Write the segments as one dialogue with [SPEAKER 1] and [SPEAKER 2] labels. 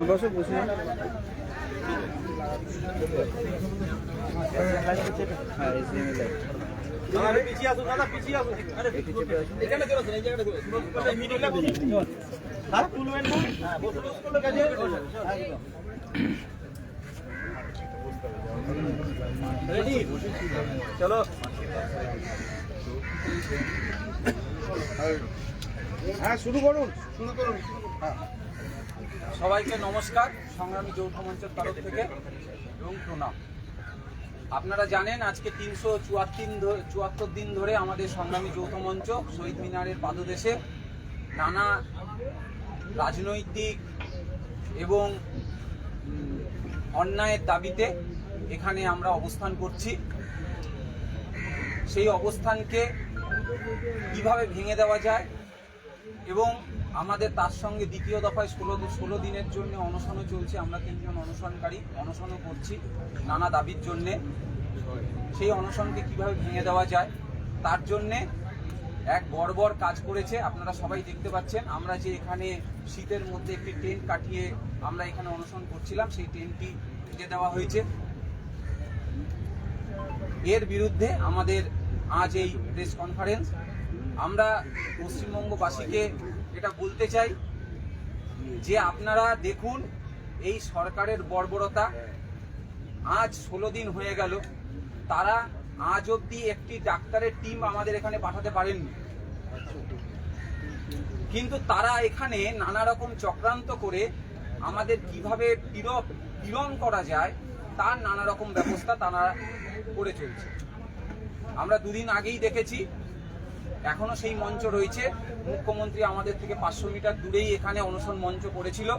[SPEAKER 1] বসে বসে। হ্যাঁ
[SPEAKER 2] চলে হ্যাঁ
[SPEAKER 1] হ্যাঁ শুরু করুন। শুরু করুন
[SPEAKER 3] সবাইকে নমস্কার। সংগ্রামী যৌথ মঞ্চের তরফ থেকে এবং প্রণাম। আপনারা জানেন, আজকে তিনশো চুয়াত্তর চুয়াত্তর দিন ধরে আমাদের সংগ্রামী যৌথ মঞ্চ শহীদ মিনারের পাদদেশে নানা রাজনৈতিক এবং অন্যায়ের দাবিতে এখানে আমরা অবস্থান করছি। সেই অবস্থানকে কীভাবে ভেঙে দেওয়া যায় এবং আমাদের তার সঙ্গে দ্বিতীয় দফায় ষোলো ষোলো দিনের জন্য অনশনও চলছে, আমরা তিনজন অনশনকারী, অনশনও করছি নানা দাবির জন্যে। সেই অনশনকে কীভাবে ভেঙে দেওয়া যায়, তার জন্যে এক বর্বর কাজ করেছে, আপনারা সবাই দেখতে পাচ্ছেন। আমরা যে এখানে শীতের মধ্যে একটি টেন্ট কাটিয়ে আমরা এখানে অনশন করছিলাম, সেই টেন্টটি ভেঙে দেওয়া হয়েছে। এর বিরুদ্ধে আমাদের আজ এই প্রেস কনফারেন্স। আমরা পশ্চিমবঙ্গবাসীকে এটা বলতে চাই, যে আপনারা দেখুন, এই সরকারের বর্বরতা আজ ষোলো দিন হয়ে গেল। তারা আজ অবধি একটি ডাক্তারের টিম আমাদের এখানে পাঠাতে পারেননি। কিন্তু তারা এখানে নানা রকম চক্রান্ত করে আমাদের কীভাবে পীড় পীড়ন করা যায়, তার নানা রকম ব্যবস্থা তারা করে চলছে। আমরা দুদিন আগেই দেখেছি এখনও সেই মঞ্চ রয়েছে। মুখ্যমন্ত্রী আমাদের থেকে পাঁচশো মিটার দূরেই এখানে অনশন মঞ্চ করেছিল।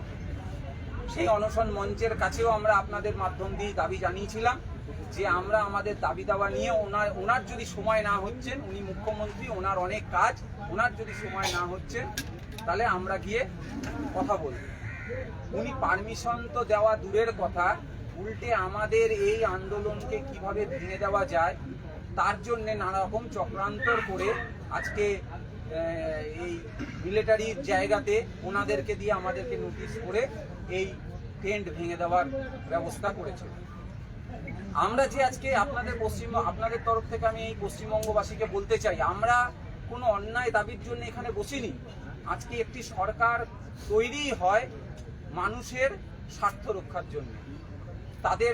[SPEAKER 3] সেই অনশন মঞ্চের কাছেও আমরা আপনাদের মাধ্যম দিয়ে দাবি জানিয়েছিলাম যে আমরা আমাদের দাবি দাবা নিয়ে ওনার ওনার যদি সময় না হচ্ছেন উনি মুখ্যমন্ত্রী, ওনার অনেক কাজ, ওনার যদি সময় না হচ্ছে, তাহলে আমরা গিয়ে কথা বলব। উনি পারমিশন তো দেওয়া দূরের কথা, উল্টে আমাদের এই আন্দোলনকে কীভাবে ভেঙে দেওয়া যায়, তার জন্যে নানা রকম চক্রান্তর করে আজকে এই মিলিটারির জায়গাতে ওনাদেরকে দিয়ে আমাদেরকে নোটিশ করে এই টেন্ট ভেঙে দেওয়ার ব্যবস্থা করেছে। আমরা যে আজকে আপনাদের পশ্চিম, আপনাদের তরফ থেকে আমি এই পশ্চিমবঙ্গবাসীকে বলতে চাই, আমরা কোনো অন্যায় দাবির জন্য এখানে বসিনি। আজকে একটি সরকার তৈরি হয় মানুষের স্বার্থ রক্ষার জন্য। তাদের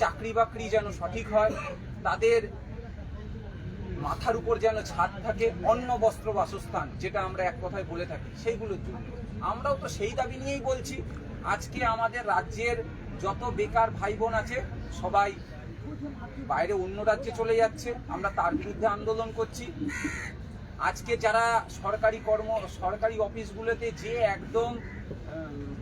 [SPEAKER 3] চাকরি বাকরি যেন সঠিক হয়, তাদের মাথার উপর যেন ছাদ থাকে, অন্ন, বস্ত্র, বাসস্থান, যেটা আমরা এক কথায় বলে থাকি, সেইগুলোর জন্য। আমরাও তো সেই দাবি নিয়েই বলছি, আজকে আমাদের রাজ্যের যত বেকার ভাই বোন আছে, সবাই বাইরে অন্য রাজ্যে চলে যাচ্ছে, আমরা তার বিরুদ্ধে আন্দোলন করছি। আজকে যারা সরকারি কর্ম, সরকারি অফিসগুলোতে যে একদম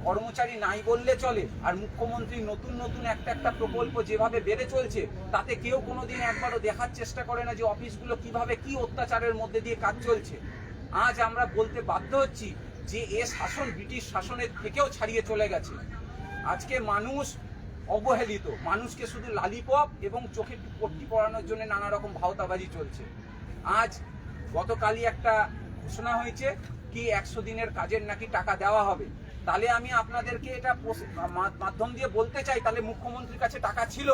[SPEAKER 3] কর্মচারী নাই বললে চলে, আর মুখ্যমন্ত্রী নতুন নতুন একটা একটা প্রকল্প যেভাবে বেড়ে চলছে, তাতে কেউ কোনোদিন একবারও দেখার চেষ্টা করে না যে অফিসগুলো কীভাবে কি অত্যাচারের মধ্যে দিয়ে কাজ চলছে। আজ আমরা বলতে বাধ্য হচ্ছি যে এ শাসন ব্রিটিশ শাসনের থেকেও ছাড়িয়ে চলে গেছে। আজকে মানুষ অবহেলিত, মানুষকে শুধু লালিপপ এবং চোখে পট্টি পরানোর জন্য নানা রকম ভাওতাবাজি চলছে। আজ গতকালই একটা ঘোষণা হয়েছে কি একশো দিনের কাজের নাকি টাকা দেওয়া হবে। তাহলে আমি আপনাদেরকে এটা মাধ্যম দিয়ে বলতে চাই, তাহলে মুখ্যমন্ত্রীর কাছে টাকা ছিল।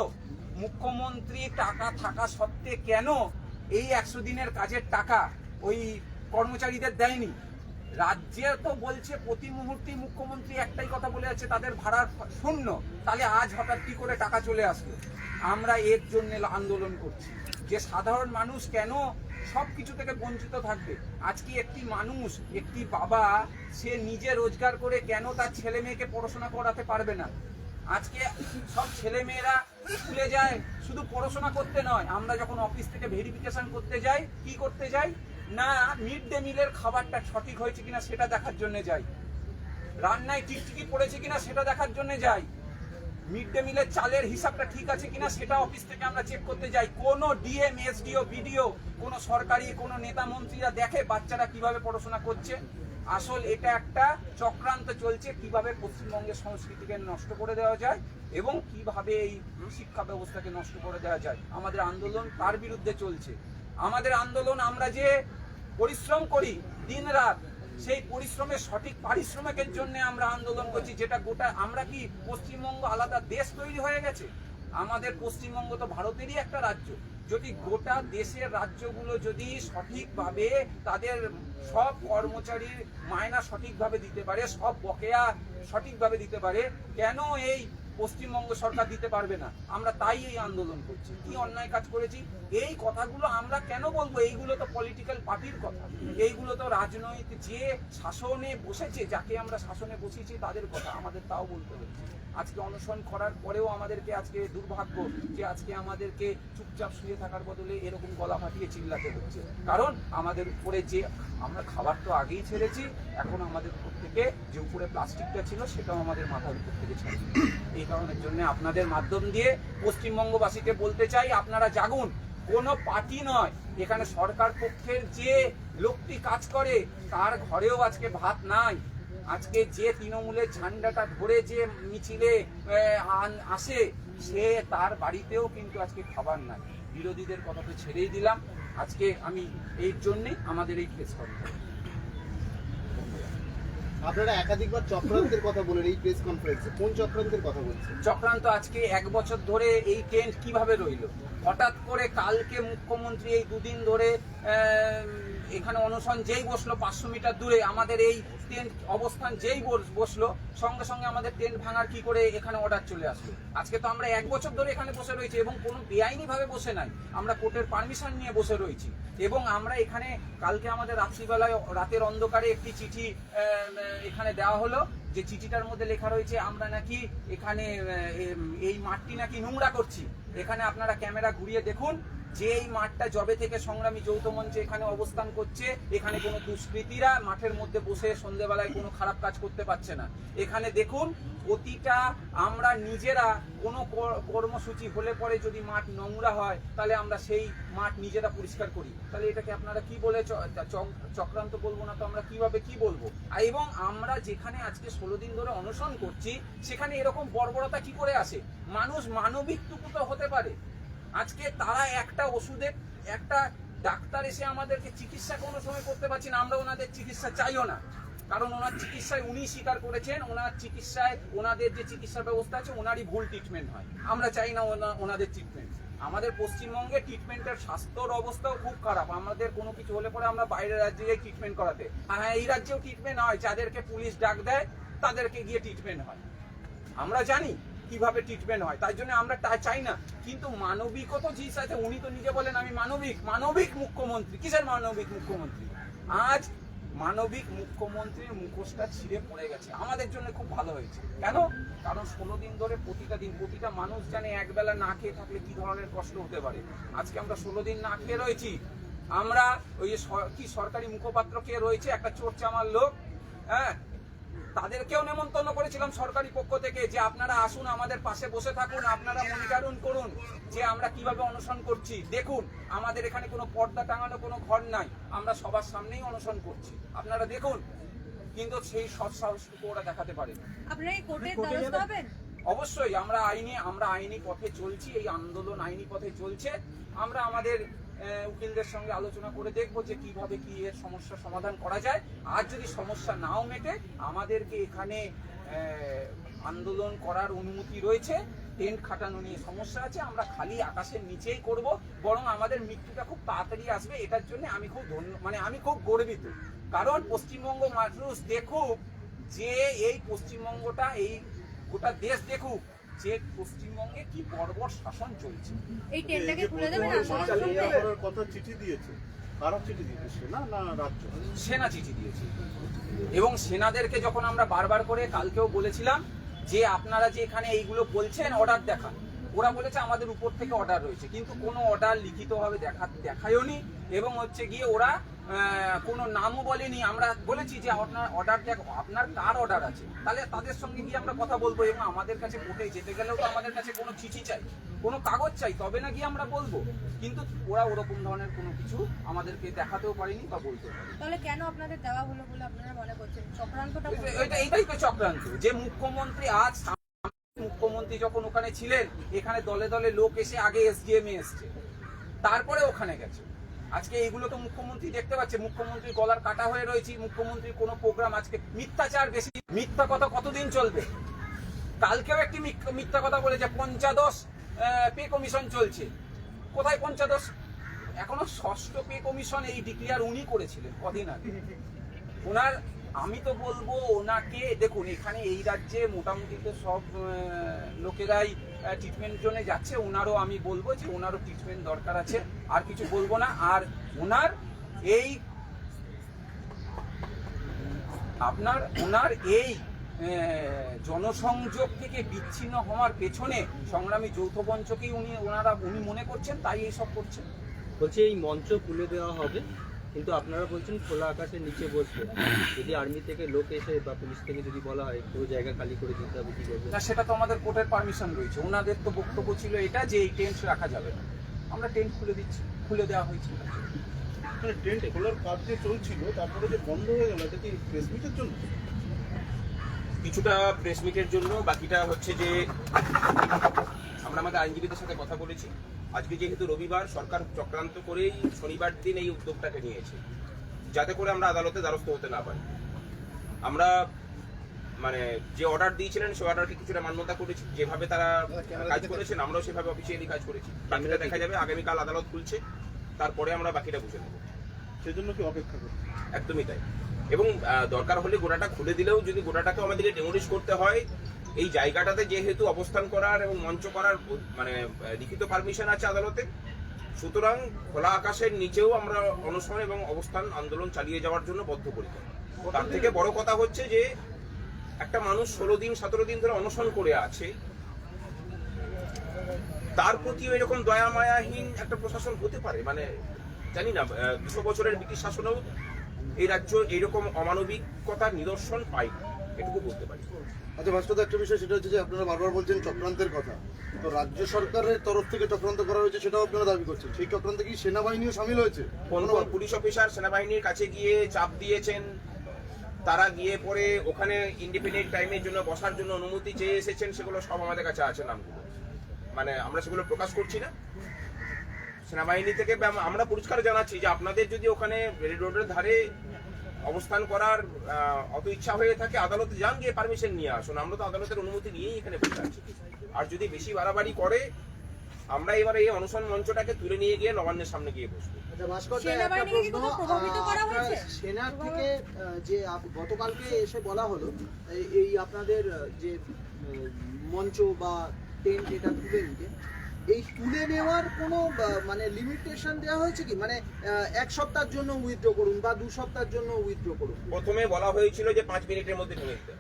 [SPEAKER 3] মুখ্যমন্ত্রী টাকা থাকা সত্ত্বে কেন এই একশো দিনের কাজের টাকা ওই কর্মচারীদের দেয়নি? রাজ্যে তো বলছে, প্রতি মুহূর্তে মুখ্যমন্ত্রী একটাই কথা বলে যাচ্ছে, তাদের ভাড়ার শূন্য। তাহলে আজ হঠাৎ কি করে টাকা চলে আসলো? আমরা এর জন্য আন্দোলন করছি। যে সাধারণ মানুষ কেন সব কিছু থেকে বঞ্চিত থাকবে। আজকে একটি মানুষ, একটি বাবা, সে নিজে রোজগার করে কেন তার ছেলে মেয়েকে পড়াশোনা করাতে পারবে না? আজকে সব ছেলে মেয়েরা স্কুলে যায়, শুধু পড়াশোনা করতে নয়, আমরা যখন অফিস থেকে ভেরিফিকেশন করতে যাই, কি করতে যাই? না, মিড ডে মিলের খাবারটা সঠিক হয়েছে কিনা সেটা দেখার জন্য যাই। রান্নায় টিকটিকি পড়েছে কিনা সেটা দেখার জন্য যাই। মিড ডে মিলের চালের হিসাবটা ঠিক আছে কিনা সেটা অফিস থেকে আমরা চেক করতে যাই। কোনো ডিএম এসডিও বিডিও কোনো সরকারি, কোনো নেতা মন্ত্রীরা দেখে বাচ্চারা কীভাবে পড়াশোনা করছে। আসল এটা একটা চক্রান্ত চলছে কীভাবে পশ্চিমবঙ্গের সংস্কৃতিকে নষ্ট করে দেওয়া যায় এবং কীভাবে এই শিক্ষা ব্যবস্থাকে নষ্ট করে দেওয়া যায়। আমাদের আন্দোলন তার বিরুদ্ধে চলছে। আমাদের আন্দোলন আমরা যে পরিশ্রম করি দিন রাত সেই পরিশ্রমের সঠিক পারিশ্রমিকের জন্য আমরা আন্দোলন করছি, যেটা গোটা, আমরা কি পশ্চিমবঙ্গ আলাদা দেশ তৈরি হয়ে গেছে? আমাদের পশ্চিমবঙ্গ তো ভারতেরই একটা রাজ্য। যদি গোটা দেশের রাজ্যগুলো যদি সঠিকভাবে তাদের সব কর্মচারীর মায়না সঠিকভাবে দিতে পারে, সব বকেয়া সঠিকভাবে দিতে পারে, কেন এই পশ্চিমবঙ্গ সরকার দিতে পারবে না? আমরা তাই এই আন্দোলন করছি। কি অন্যায় কাজ করেছি? এই কথাগুলো আমরা কেন বলব? এইগুলো তো পলিটিক্যাল পার্টির কথা। এইগুলো তো রাজনৈতিক যে শাসনে বসেছে, যাকে আমরা শাসনে বসিয়েছি, তাদের কথা আমাদের তাও বলতে হচ্ছে। আজকে অনশন করার পরেও আমাদেরকে আজকে দুর্ভাগ্য যে আজকে আমাদেরকে চুপচাপ শুয়ে থাকার বদলে এরকম গলা ফাটিয়ে চিল্লাতে হচ্ছে। কারণ আমাদের উপরে যে আমরা খাবার তো আগেই ছেড়েছি, এখন আমাদের উপর থেকে যে উপরে প্লাস্টিকটা ছিল, সেটাও আমাদের মাথার উপর থেকে ছেড়েছি এই কারণের জন্য আপনাদের মাধ্যম দিয়ে পশ্চিমবঙ্গবাসীকে বলতে চাই, আপনারা জাগুন। কোনো পার্টি নয়। এখানে সরকার পক্ষের যে লোকটি কাজ করে, তার ঘরেও আজকে ভাত নাই। আজকে যে তৃণমূলের ঝান্ডাটা ধরে যে মিছিলে আসে, সে তার বাড়িতেও কিন্তু আজকে খাবার নাই। বিরোধীদের কথা তো ছেড়েই দিলাম। আজকে আমি এর জন্যে আমাদের এই ফেস কনফারেন্স
[SPEAKER 4] আপনারা একাধিকবার চক্রান্তের কথা বলেন এই প্রেস কনফারেন্সে কোন চক্রান্তের কথা বলছেন?
[SPEAKER 3] চক্রান্ত আজকে এক বছর ধরে এই ট্রেন্ড কীভাবে রইল? হঠাৎ করে কালকে মুখ্যমন্ত্রী এই দুদিন ধরে এখানে অনশন যেই বসল পাঁচশো মিটার দূরে, আমাদের এই টেন্ট অবস্থান যেই বসল, সঙ্গে সঙ্গে আমাদের টেন্ট ভাঙার কি করে এখানে অর্ডার চলে আসলো। আজকে তো আমরা এক বছর ধরে এখানে বসে রয়েছি এবং কোনো বেআইনি ভাবে বসে নাই। আমরা কোর্টের পারমিশন নিয়ে বসে রয়েছি। এবং আমরা এখানে কালকে আমাদের রাত্রিবেলায় রাতের অন্ধকারে একটি চিঠি এখানে দেওয়া হলো। যে চিঠিটার মধ্যে লেখা রয়েছে, আমরা নাকি এখানে এই মাঠটি নাকি নোংরা করছি। এখানে আপনারা ক্যামেরা ঘুরিয়ে দেখুন যে এই মাঠটা জবে থেকে সংগ্রামী যৌথ মঞ্চে এখানে অবস্থান করছে, এখানে কোনো দুষ্কৃতীরা মাঠের মধ্যে বসে সন্ধেবেলায় কোনো খারাপ কাজ করতে পারছে না। এখানে দেখুন, প্রতিটা আমরা নিজেরা কোনো কর- কর্মসূচি হলে পরে যদি মাঠ নোংরা হয়, তাহলে আমরা সেই মাঠ নিজেরা পরিষ্কার করি। তাহলে এটাকে আপনারা কি বলে চক্রান্ত বলব না তো আমরা কীভাবে কি বলব? এবং আমরা যেখানে আজকে ষোলো দিন ধরে অনশন করছি, সেখানে এরকম বর্বরতা কি করে আসে? মানুষ মানবিকটুকু তো হতে পারে। আজকে তারা একটা ওষুধের একটা ডাক্তার এসে আমাদেরকে চিকিৎসা কোনো সময় করতে পারছি না, আমরা ওনাদের চিকিৎসা চাইও না। কারণ ওনার চিকিৎসায় উনি স্বীকার করেছেন, ওনার চিকিৎসায় ওনাদের যে চিকিৎসা ব্যবস্থা আছে, ওনারই ভুল ট্রিটমেন্ট হয়। আমরা চাই না ওনা- ওনাদের ট্রিটমেন্ট আমাদের পশ্চিমবঙ্গে ট্রিটমেন্টের স্বাস্থ্যর অবস্থাও খুব খারাপ। আমাদের কোনো কিছু হলে পরে আমরা বাইরের রাজ্যে যাই ট্রিটমেন্ট করাতে। আর হ্যাঁ এই রাজ্যেও ট্রিটমেন্ট হয়। যাদেরকে পুলিশ ডাক দেয়, তাদেরকে গিয়ে ট্রিটমেন্ট হয়। আমরা জানি কীভাবে ট্রিটমেন্ট হয় তাই জন্য আমরা তা চাই না। কিন্তু মানবিকতা জিনিস আছে, উনি তো নিজে বলেন, আমি মানবিক মানবিক মুখ্যমন্ত্রী। কিসের মানবিক মুখ্যমন্ত্রী? আজ মানবিক মুখ্যমন্ত্রীর মুখোশটা ছিঁড়ে পড়ে গেছে। আমাদের জন্য খুব ভালো হয়েছে। কেন? কারণ ষোলো দিন ধরে প্রতিটা দিন প্রতিটা মানুষ জানে একবেলা না খেয়ে থাকলে কি ধরনের কষ্ট হতে পারে। আজকে আমরা ষোলো দিন না খেয়ে রয়েছি। আমরা ওই যে কি সরকারি মুখপাত্র কে রয়েছে? একটা চোর চামার লোক হ্যাঁ? তাদেরকেও নেমন্তন্ন করেছিলাম সরকারি পক্ষ থেকে যে আপনারা আসুন আমাদের পাশে বসে থাকুন আপনারা মনিটরুন করুন যে আমরা কীভাবে অনশন করছি। দেখুন আমাদের এখানে কোনো পর্দা টাঙানো কোনো ঘর নাই। আমরা সবার সামনেই অনশন করছি। আপনারা দেখুন কিন্তু সেই সৎ সাহসটুকু ওরা দেখাতে পারে অবশ্যই আমরা আইনি আমরা আইনি পথে চলছি এই আন্দোলন আইনি পথে চলছে। আমরা আমাদের উকিলদের সঙ্গে আলোচনা করে দেখব যে কীভাবে কি এর সমস্যার সমাধান করা যায়। আর যদি সমস্যা নাও মেটে, আমাদেরকে এখানে আন্দোলন করার অনুমতি রয়েছে। টেন্ট খাটানো নিয়ে সমস্যা আছে, আমরা খালি আকাশের নিচেই করব। বরং আমাদের মৃত্যুটা খুব তাড়াতাড়ি আসবে, এটার জন্য আমি খুব ধন্য মানে আমি খুব গর্বিত। কারণ পশ্চিমবঙ্গ মানুষ দেখুক যে এই পশ্চিমবঙ্গটা, এই গোটা দেশ দেখুক যে পশ্চিমবঙ্গে কি বর্বর শাসন চলছে?
[SPEAKER 5] এই ট্রেনটাকে খুলে দেবেন
[SPEAKER 4] কথা চিঠি দিয়েছে। কারা চিঠি দিয়েছে? সেনা না রাজ্য।
[SPEAKER 3] সেনা চিঠি দিয়েছে। এবং সেনাদেরকে যখন আমরা বারবার করে কালকেও বলেছিলাম যে আপনারা যে এখানে এইগুলো বলছেন অর্ডার দেখান। ওরা বলেছে আমাদের উপর থেকে অর্ডার রয়েছে। কিন্তু কোনো অর্ডার লিখিতভাবে দেখা দেখায়ওনি এবং হচ্ছে গিয়ে ওরা কোনো নামও বলেনি। আমরা বলেছি যে আপনার অর্ডার দেখ আপনার কার অর্ডার আছে? তাহলে তাদের সঙ্গে গিয়ে আমরা কথা বলব এবং আমাদের কাছে কোর্টে যেতে গেলেও তো আমাদের কাছে কোনো চিঠি চাই কোনো কাগজ চাই তবে না গিয়ে আমরা বলব। কিন্তু ওরা ওরকম ধরনের কোনো কিছু আমাদেরকে দেখাতেও পারেনি বা বলতে পারেনি।
[SPEAKER 5] তাহলে কেন আপনাদের দেওয়া হলো বলে আপনারা মনে করছেন? চক্রান্তটা
[SPEAKER 3] এটা- এটাই তো চক্রান্ত। যে মুখ্যমন্ত্রী আজ মুখ্যমন্ত্রী যখন ওখানে ছিলেন এখানে দলে দলে লোক এসে আগে এসডিএম এ এসছে তারপরে ওখানে গেছে। আজকে এইগুলো তো মুখ্যমন্ত্রী দেখতে পাচ্ছে। মুখ্যমন্ত্রী গলার কাটা হয়ে রয়েছে। মুখ্যমন্ত্রীর কোনো প্রোগ্রাম আজকে মিথ্যাচার বেশি। মিথ্যা কথা কতদিন চলবে? কালকেও একটি মিথ্যা কথা বলেছে। পঞ্চাদশ পে কমিশন চলছে। কোথায় পঞ্চাদশ? এখনও ষষ্ঠ পে কমিশন এই ডিক্লিয়ার উনি করেছিলেন কদিন আগে। ওনার, আমি তো বলব ওনাকে, দেখুন, এখানে এই রাজ্যে মোটামুটি তো সব লোকেরাই ট্রিটমেন্ট জন্য যাচ্ছে, ওনারও আমি বলব যে ওনারও ট্রিটমেন্ট দরকার আছে, আর কিছু বলব না। আর ওনার এই, আপনার, ওনার এই জনসংযোগ থেকে বিচ্ছিন্ন হওয়ার পেছনে সংগ্রামী যৌথ মঞ্চকেই উনি, ওনারা, উনি মনে করছেন, তাই এইসব করছেন।
[SPEAKER 6] বলছি এই মঞ্চ খুলে দেওয়া হবে। কিন্তু আপনারা বলছেন খোলা আকাশের নিচে বসবে। যদি আর্মি থেকে লোক এসে বা পুলিশ থেকে যদি বলা হয় পুরো জায়গা খালি করে দিতে হবে কি করবে?
[SPEAKER 3] না সেটা তো আমাদের কোর্টের পারমিশন রয়েছে। ওনাদের তো বক্তব্য ছিল এটা যে এই টেন্ট রাখা যাবে না। আমরা টেন্ট খুলে দিচ্ছি খুলে দেওয়া হয়েছিল
[SPEAKER 1] মানে টেন্ট খোলার কাজ যে চলছিল তারপরে যে বন্ধ হয়ে গেল এটা কি প্রেস মিটের জন্য?
[SPEAKER 2] কিছুটা প্রেস মিটের জন্য বাকিটা হচ্ছে যে আমরা আমাদের আইনজীবীদের সাথে কথা বলেছি। আজকে যেহেতু রবিবার সরকার চক্রান্ত করেই শনিবার দিন এই উদ্যোগটাকে নিয়েছে। যাতে করে আমরা আদালতে দ্বারস্থ হতে না পারি। আমরা মানে যে অর্ডার দিয়েছিলেন সে অর্ডারকে কিছুটা মান্যতা করেছি। যেভাবে তারা কাজ করেছেন আমরাও সেভাবে অফিসিয়ালি কাজ করেছি। বাকিটা দেখা যাবে আগামীকাল আদালত খুলছে তারপরে আমরা বাকিটা বুঝে নেব।
[SPEAKER 1] সেজন্য কি অপেক্ষা করছে
[SPEAKER 2] একদমই তাই। এবং দরকার হলে গোড়াটা খুলে দিলেও যদি গোড়াটাকে আমাদেরকে ডেমোলিশ করতে হয় এই জায়গাটাতে যেহেতু অবস্থান করার এবং মঞ্চ করার মানে লিখিত পারমিশন আছে আদালতে সুতরাং খোলা আকাশের নিচেও আমরা অনশন এবং অবস্থান আন্দোলন চালিয়ে যাওয়ার জন্য বদ্ধপরিকর। তার থেকে বড় কথা হচ্ছে যে একটা মানুষ ষোলো দিন সতেরো দিন ধরে অনশন করে আছে। তার প্রতিও এরকম দয়া মায়াহীন একটা প্রশাসন হতে পারে মানে জানি না দুশো বছরের ব্রিটিশ শাসনেও এই রাজ্য এইরকম অমানবিকতার নিদর্শন পাই এটুকু বলতে পারি।
[SPEAKER 4] আচ্ছা ভাস্কর একটা বিষয় সেটা হচ্ছে যে আপনারা বারবার বলছেন চক্রান্তের কথা। তো রাজ্য সরকারের তরফ থেকে চক্রান্ত করা হয়েছে সেটাও আপনারা দাবি করছেন। সেই চক্রান্তে কি সেনাবাহিনীও সামিল হয়েছে?
[SPEAKER 2] পুলিশ অফিসার সেনাবাহিনীর কাছে গিয়ে চাপ দিয়েছেন? তারা গিয়ে পরে ওখানে ইন্ডিপেন্ডেন্ট টাইমের জন্য বসার জন্য অনুমতি চেয়ে এসেছেন সেগুলো সব আমাদের কাছে আছে নামগুলো। মানে আমরা সেগুলো প্রকাশ করছি না। সেনাবাহিনী থেকে আমরা পরিষ্কার জানাচ্ছি যে আপনাদের যদি ওখানে রেড রোডের ধারে অবস্থান করার অত ইচ্ছা হয়ে থাকে আদালতে যান গিয়ে পারমিশন নিয়ে আসুন। আমরা তো আদালতের অনুমতি নিয়েই এখানে বসে আছি। আর যদি বেশি বাড়াবাড়ি করে আমরা এবারে এই অনশন মঞ্চটাকে তুলে নিয়ে গিয়ে নবান্নের সামনে গিয়ে বসবো।
[SPEAKER 7] আচ্ছা সেনার থেকে যে আপ- গতকালকে এসে বলা হলো এই- এই আপনাদের যে মঞ্চ বা টেন্ট এটা তুলে নিতে এই তুলে নেওয়ার কোনো মানে লিমিটেশন দেওয়া হয়েছে কি? মানে এক সপ্তাহের জন্য উইথড্র করুন বা দু সপ্তাহের জন্য উইথড্র করুন।
[SPEAKER 2] প্রথমে বলা হয়েছিল যে পাঁচ মিনিটের মধ্যে ভেঙে দিতে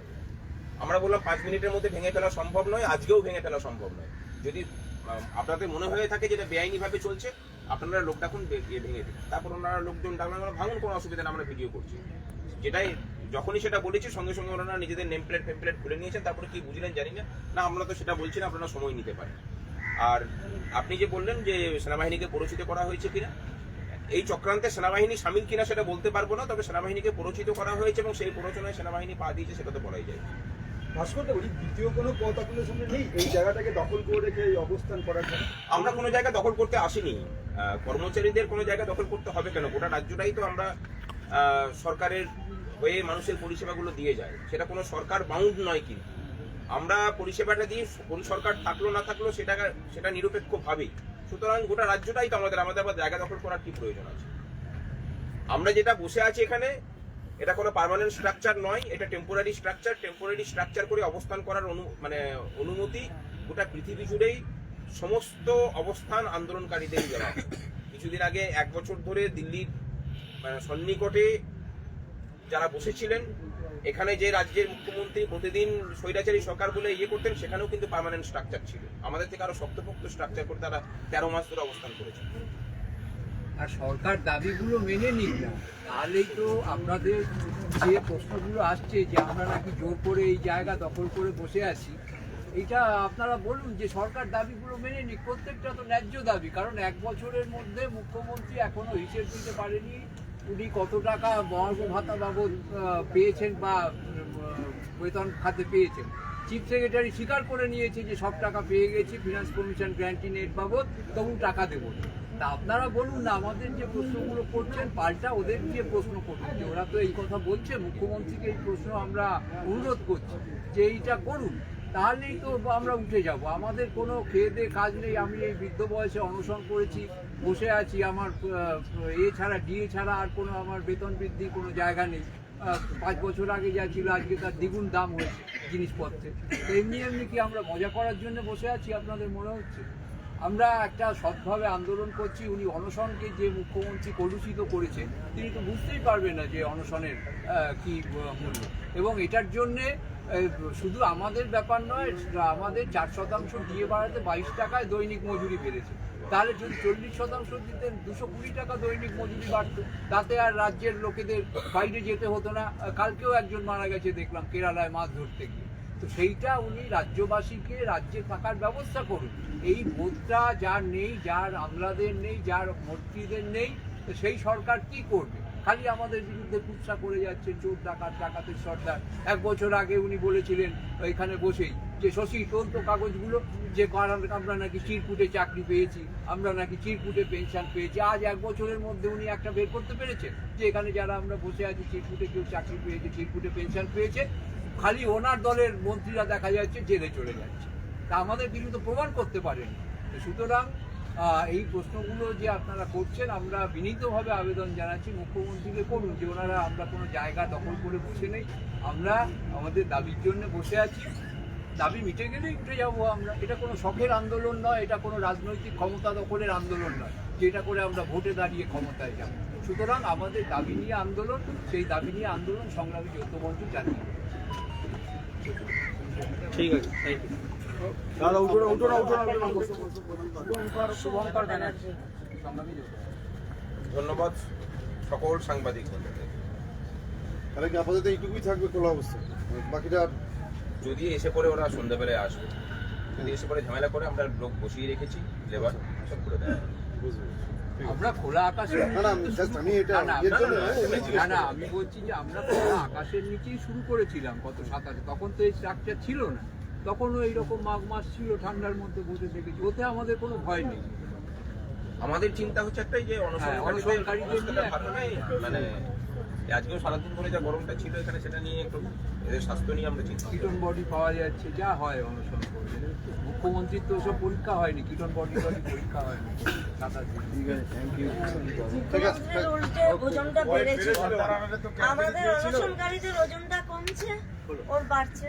[SPEAKER 2] আমরা বললাম, পাঁচ মিনিটের মধ্যে ভেঙে ফেলা সম্ভব নয়, আজকেও ভেঙে ফেলা সম্ভব নয়। যদি আপনাদের মনে হয়ে থাকে যেটা বেআইনি ভাবে চলছে, আপনারা লোক ডাকুন ইয়ে ভেঙে দিন। তারপর ওনারা লোকজন ডাকলেন ভাঙুন, কোনো অসুবিধা না আমরা ভিডিও করছি। যেটাই, যখনই সেটা বলেছি, সঙ্গে সঙ্গে ওনারা নিজেদের নেম প্লেট ফেম প্লেট খুলে নিয়েছেন। তারপরে কি বুঝলেন জানি না। না, আমরা তো সেটা বলছি না, আপনারা সময় নিতে পারেন। আর আপনি যে বললেন যে সেনাবাহিনীকে পরিচিত করা হয়েছে কিনা এই চক্রান্তে সেনাবাহিনী সামিল কিনা সেটা বলতে পারব না তবে সেনাবাহিনীকে পরিচিত করা হয়েছে এবং সেই প্ররোচনায় সেনাবাহিনী পা দিয়েছে সেটা তো বলাই যায়।
[SPEAKER 1] ভাস্কর বলি দ্বিতীয় কোনো পথ আপনাদের নেই? এই জায়গাটাকে দখল করে রেখে এই অবস্থান করার
[SPEAKER 2] আমরা কোনো জায়গা দখল করতে আসিনি। কর্মচারীদের কোনো জায়গা দখল করতে হবে কেন? গোটা রাজ্যটাই তো আমরা সরকারের হয়ে মানুষের পরিষেবাগুলো দিয়ে যায়। সেটা কোনো সরকার বাউন্ড নয় কিন্তু। আমরা পরিষেবাটা দিই, কোন সরকার থাকল, না থাকল, সেটা সেটা নিরপেক্ষ ভাবেই সুতরাং গোটা রাজ্যটাই তো আমাদের আমাদের আবার জায়গা দখল করার কি প্রয়োজন আছে আমরা যেটা বসে আছি এখানে, এটা কোনো পার্মানেন্ট স্ট্রাকচার নয়, এটা টেম্পোরারি স্ট্রাকচার টেম্পোরারি স্ট্রাকচার করে অবস্থান করার অনু মানে অনুমতি গোটা পৃথিবী জুড়েই সমস্ত অবস্থান আন্দোলনকারীদের দেওয়া। কিছুদিন আগে, এক বছর ধরে দিল্লির মানে সন্নিকটে যারা বসেছিলেন এখানে যে রাজ্যের মুখ্যমন্ত্রী প্রতিদিন স্বৈরাচারী সরকার বলে ইয়ে করতেন, সেখানেও কিন্তু পার্মানেন্ট স্ট্রাকচার ছিল। আমাদের থেকে আরও শক্তপোক্ত স্ট্রাকচার করে তারা তেরো মাস ধরে অবস্থান করেছে।
[SPEAKER 8] আর সরকার দাবিগুলো মেনে নিক না, তাহলেই তো আপনাদের যে প্রশ্নগুলো আসছে যে আমরা নাকি জোর করে এই জায়গা দখল করে বসে আছি এটা আপনারা বলুন যে সরকার দাবিগুলো মেনে নিক, প্রত্যেকটা তো ন্যায্য দাবি, কারণ এক বছরের মধ্যে মুখ্যমন্ত্রী এখনও হিসেব দিতে পারেনি উনি কত টাকা মহার্ঘ ভাতা বাবদ পেয়েছেন বা বেতন খাতে পেয়েছেন? চিফ সেক্রেটারি স্বীকার করে নিয়েছে যে সব টাকা পেয়ে গেছি ফিনান্স কমিশন গ্র্যান্টি নেট বাবদ, তবু টাকা দেবো। তা আপনারা বলুন না, আমাদের যে প্রশ্নগুলো করছেন, পাল্টা ওদের যে প্রশ্ন করুন। যে ওরা তো এই কথা বলছে, মুখ্যমন্ত্রীকে এই প্রশ্ন আমরা অনুরোধ করছি যে এইটা করুন। তাহলেই তো আমরা উঠে যাব। আমাদের কোনো খেয়ে কাজ নেই। আমি এই বৃদ্ধ বয়সে অনশন করেছি, বসে আছি। আমার এ ছাড়া ডিএ ছাড়া আর কোনো আমার বেতন বৃদ্ধি কোনো জায়গা নেই। পাঁচ বছর আগে যা ছিল, আজকে তার দ্বিগুণ দাম হয়েছে জিনিসপত্রের। তো এমনি এমনি কি আমরা মজা করার জন্য বসে আছি, আপনাদের মনে হচ্ছে? আমরা একটা সৎভাবে আন্দোলন করছি। উনি অনশনকে যে মুখ্যমন্ত্রী কলুষিত করেছে তিনি তো বুঝতেই পারবেন না যে অনশনের কি মূল্য। এবং এটার জন্যে শুধু আমাদের ব্যাপার নয়, আমাদের চার শতাংশ দিয়ে বাড়াতে বাইশ টাকায় দৈনিক মজুরি বেড়েছে। তাহলে যদি চল্লিশ শতাংশ দিতেন দুশো কুড়ি টাকা দৈনিক মজুরি বাড়তো, তাতে আর রাজ্যের লোকেদের বাইরে যেতে হতো না। কালকেও একজন মারা গেছে, দেখলাম কেরালায় মাছ ধরতে গিয়ে। তো সেইটা উনি রাজ্যবাসীকে, রাজ্যে থাকার ব্যবস্থা করুন। এই বোধটা যার নেই, যার আমলাদের নেই, যার মন্ত্রীদের নেই, তো সেই সরকার কি করবে? খালি আমাদের বিরুদ্ধে কুৎসা করে যাচ্ছে, চোর ডাকাত, ডাকাতের সর্দার। এক বছর আগে উনি বলেছিলেন এখানে বসেই যে, শশী, তোর তো কাগজগুলো, যে আমরা নাকি চিরকুটে চাকরি পেয়েছি, আমরা নাকি চিরকুটে পেনশন পেয়েছি। আজ এক বছরের মধ্যে উনি একটা বের করতে পেরেছেন যে, এখানে যারা আমরা বসে আছি, চিরকুটে কেউ চাকরি পেয়েছে, চিরকুটে পেনশন পেয়েছে, খালি ওনার দলের মন্ত্রীরা দেখা যাচ্ছে জেলে চলে যাচ্ছে। তা আমাদের কিছু তো প্রমাণ করতে পারেন। সুতরাং এই প্রশ্নগুলো যে আপনারা করছেন, আমরা বিনীতভাবে আবেদন জানাচ্ছি মুখ্যমন্ত্রীকে করুন, যে ওনারা আমরা কোনো জায়গা দখল করে বসে নেই। আমরা আমাদের দাবির জন্য বসে আছি। দাবি মিটে গেলেই উঠে যাব আমরা। এটা কোনো শখের আন্দোলন নয়, এটা কোনো রাজনৈতিক ক্ষমতা দখলের আন্দোলন নয়। যেটা করে আমরা ভোটে দাঁড়িয়ে ক্ষমতায় যাব। সুতরাং আমাদের দাবি নিয়ে আন্দোলন, সেই দাবি নিয়ে আন্দোলন সংগ্রামী যৌথ মঞ্চ চালিয়ে যাবে।
[SPEAKER 6] ঠিক আছে থ্যাংক ইউ
[SPEAKER 1] দাদা উঠো না উঠো না উঠো না
[SPEAKER 3] শুভঙ্কর ব্যানার্জি।
[SPEAKER 2] ধন্যবাদ সকল সাংবাদিক বন্ধুদের
[SPEAKER 4] তাহলে কি আপাতত এইটুকুই থাকবে খোলা অবস্থা? বাকিটা
[SPEAKER 2] যদি এসে পরে ওরা সন্ধ্যাবেলায় আসবে। যদি এসে পরে ঝামেলা করে আমরা লোক বসিয়ে রেখেছি লেবার সব করে দেয়।
[SPEAKER 8] আমরা খোলা আকাশের
[SPEAKER 4] না না আমি
[SPEAKER 8] বলছি যে আমরা খোলা আকাশের নিচেই শুরু করেছিলাম গত সাতাশে তখন তো এই স্ট্রাকচার ছিল না। তখনও এইরকম মাঘ মাস ছিল ঠান্ডার মধ্যে বসে থেকেছি ওতে আমাদের কোনো ভয় নেই।
[SPEAKER 2] আমাদের চিন্তা হচ্ছে একটাই যে
[SPEAKER 8] হ্যাঁ,
[SPEAKER 2] অনশনকারীদের মানে আজকেও সারাদিন ধরে যা গরমটা ছিল এখানে সেটা নিয়ে একটু এদের স্বাস্থ্য নিয়ে আমরা চিন্তা
[SPEAKER 8] কিটন বডি পাওয়া যাচ্ছে যা হয় অনশন করলে মুখ্যমন্ত্রীর তো ওসব পরীক্ষা হয়নি কিটন বডি বডি পরীক্ষা হয়নি।
[SPEAKER 9] ওজনটা বেড়েছে। আমাদের অনশনকারীদের ওজনটা কমছে ওর বাড়ছে।